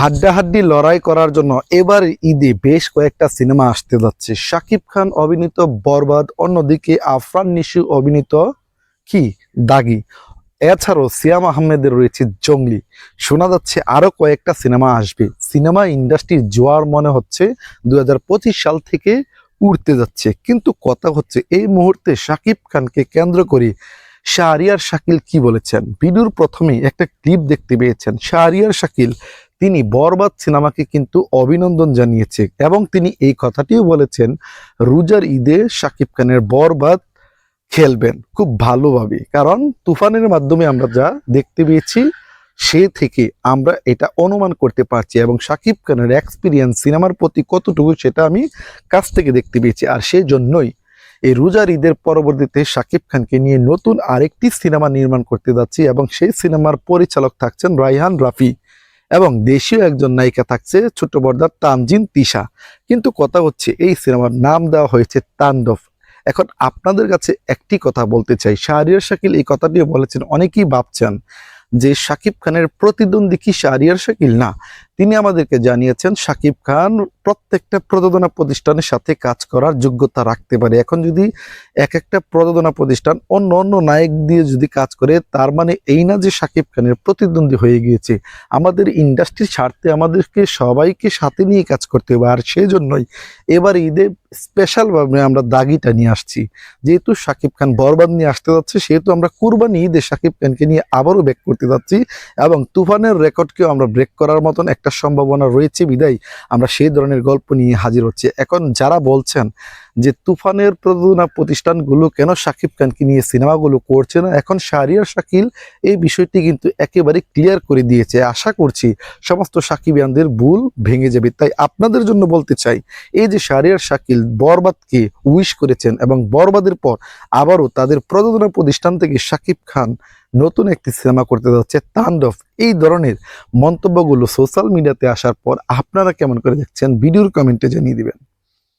হাড্ডাহাড্ডি লড়াই করার জন্য এবার ঈদে বেশ কয়েকটা সিনেমা আসতে যাচ্ছে। শাকিব খান অভিনীত বরবাদ, অন্যদিকে আফরান নিশু অভিনীত কি? দাগি। এছাড়াও সিয়াম আহমেদের রয়েছে জঙ্গলি। শোনা যাচ্ছে আরও কয়েকটা সিনেমা আসবে। সিনেমা ইন্ডাস্ট্রির জোয়ার মনে হচ্ছে দুই হাজার পঁচিশ সাল থেকে উঠতে যাচ্ছে। কিন্তু কথা হচ্ছে, এই মুহূর্তে শাকিব খানকে কেন্দ্র করে শাহরিয়ার শাকিল কি বলেছেন? ভিডিওর প্রথমে একটা ক্লিপ দেখতে পেয়েছেন। শাহরিয়ার শাকিল তিনি বরবাদ সিনেমাকে কিন্তু অভিনন্দন জানিয়েছে এবং তিনি এই কথাটিও বলেছেন, রোজার ঈদে শাকিব খানের বরবাদ খেলবেন। খুব ভালোভাবে। কারণ তুফানের মাধ্যমে আমরা যা দেখতে পেয়েছি, সে থেকে আমরা এটা অনুমান করতে পারছি এবং শাকিব খানের এক্সপিরিয়েন্স সিনেমার প্রতি কতটুকু সেটা আমি কাছ থেকে দেখতে পেয়েছি। আর সেই জন্যই এই রোজার ঈদের পরবর্তীতে শাকিব খানকে নিয়ে নতুন আরেকটি সিনেমা নির্মাণ করতে যাচ্ছি এবং সেই সিনেমার পরিচালক থাকছেন রাইহান রাফি। এবং দেশীয় একজন নায়িকা থাকছে ছোট বর্দার তামজিন তিশা। কিন্তু কথা হচ্ছে, এই সিনেমার নাম দেওয়া হয়েছে তাণ্ডব। এখন আপনাদের কাছে একটি কথা বলতে চাই। শাহরিয়ার শাকিল এই কথাটিও বলেছেন, অনেকেই ভাবছেন যে শাকিব খানের প্রতিদ্বন্দ্বী কি শাহরিয়ার শাকিল? না তিনি আমাদেরকে জানিয়েছেন, সাকিব খান প্রত্যেকটা প্রযোজনা প্রতিষ্ঠানের সাথে কাজ করার যোগ্যতা রাখতে পারে। এখন যদি এক একটা প্রযোজনা প্রতিষ্ঠান অন্য অন্য নায়ক দিয়ে যদি কাজ করে, তার মানে এই না যে শাকিব খানের প্রতিদ্বন্দ্বী হয়ে গিয়েছে, আমাদের ইন্ডাস্ট্রির স্বার্থে আমাদেরকে সবাইকে সাথে নিয়ে কাজ করতে হবে। আর সেই জন্যই এবার ঈদে স্পেশালভাবে আমরা দাগিটা নিয়ে আসছি। যেহেতু শাকিব খান বরবাদ নিয়ে আসতে যাচ্ছে, সেহেতু আমরা কুরবানি ঈদে শাকিব খানকে নিয়ে আবারও ব্রেক করতে যাচ্ছি এবং তুফানের রেকর্ডকেও আমরা ব্রেক করার মতন একটা সম্ভাবনা রয়েছে বিদায়। আমরা সেই ধরনের গল্প নিয়ে হাজির হচ্ছে। এখন যারা বলছেন যে তুফানের প্রযোজনা প্রতিষ্ঠানগুলো কেন শাকিব খানকে নিয়ে সিনেমাগুলো করছে না? এখন শাহরিয়ার শাকিল এই বিষয়টি কিন্তু একেবারে ক্লিয়ার করে দিয়েছে। আশা করছি সমস্ত সাকিবিয়ানদের ভুল ভেঙে যাবে। তাই আপনাদের জন্য বলতে চাই, এই যে শাহরিয়ার শাকিল বরবাদকে উইশ করেছেন এবং বরবাদের পর আবারও তাদের প্রযোজনা প্রতিষ্ঠান থেকে শাকিব খান নতুন একটি সিনেমা করতে যাচ্ছে তাণ্ডব, এই ধরনের মন্তব্যগুলো সোশ্যাল মিডিয়াতে আসার পর আপনারা কেমন করে দেখছেন? ভিডিওর কমেন্টে জানিয়ে দিবেন।